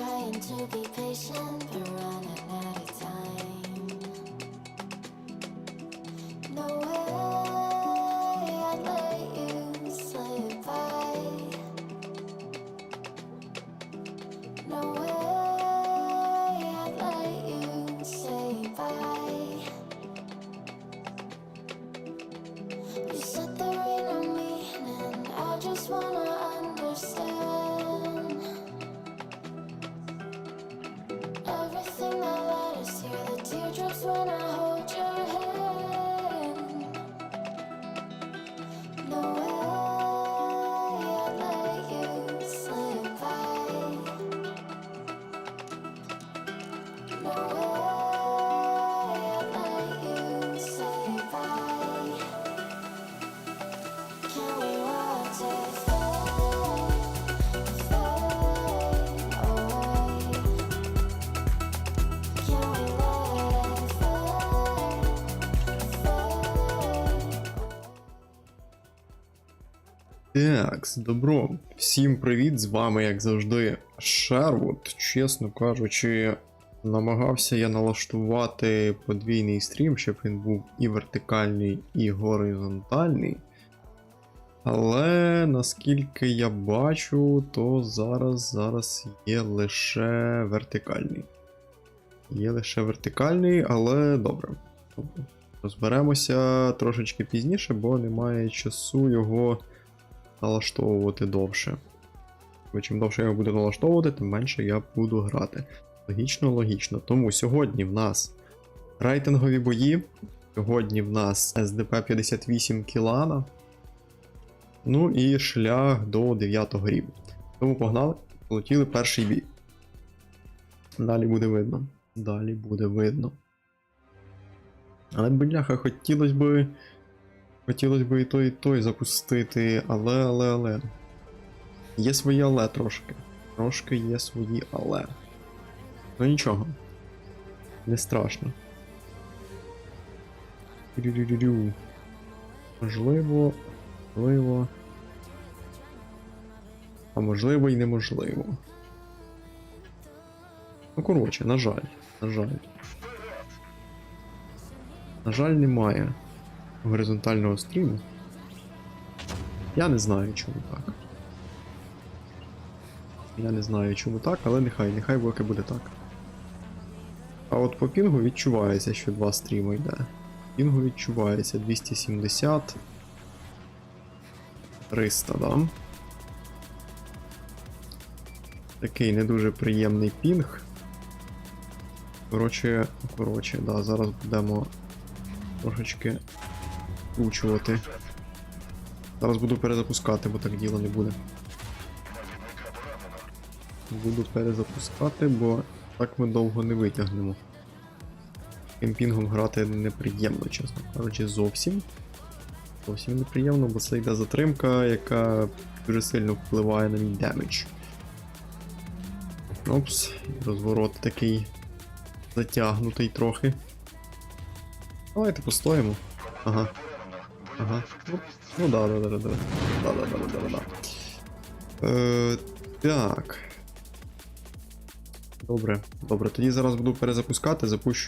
Trying to be patient, but running out of time. Так, добро. Всім привіт, з вами, як завжди, Шервуд. Чесно кажучи, намагався я налаштувати подвійний стрім, щоб він був і вертикальний, і горизонтальний. Але наскільки я бачу, то зараз, зараз є лише вертикальний. Є лише вертикальний, але добре. Розберемося трошечки пізніше, бо немає часу його налаштовувати довше. Бо чим довше я його буду налаштовувати, тим менше я буду грати. Логічно, логічно. Тому сьогодні в нас рейтингові бої. Сьогодні в нас SDP 58 Кілана. Ну і шлях до 9 рівня. Тому погнали, полетіли перший бій. Далі буде видно. Далі буде видно. Але, бляха, хотілося би. Хотілося б і той, і той запустити, але, але, але. Є свої але трошки. Трошки є свої але. Ну нічого. Не страшно. Рю-рю-рю-рю. Можливо, можливо. А можливо і неможливо. Ну, коротше, на жаль. На жаль. На жаль, немає горизонтального стріму. Я не знаю, чому так. Я не знаю, чому так, але нехай, нехай поки буде так. А от по пінгу відчувається, що два стріми йде. Пінгу відчувається 270. 300, да? Такий не дуже приємний пінг. Коротше, коротше, да, зараз будемо трошечки вкручувати. Зараз буду перезапускати, бо так діло не буде. Буду перезапускати, бо так ми довго не витягнемо. Кемпінгом грати неприємно, чесно кажучи, зовсім. Зовсім неприємно, бо це йде затримка, яка дуже сильно впливає на мій демедж. Опс, розворот такий затягнутий трохи. Давайте постоїмо. Ага. Ага. Ну, ну да, да, да, да, да. Да, да, да, да, да. Е, так. Добре, добре. Тоді зараз буду перезапускати, запущу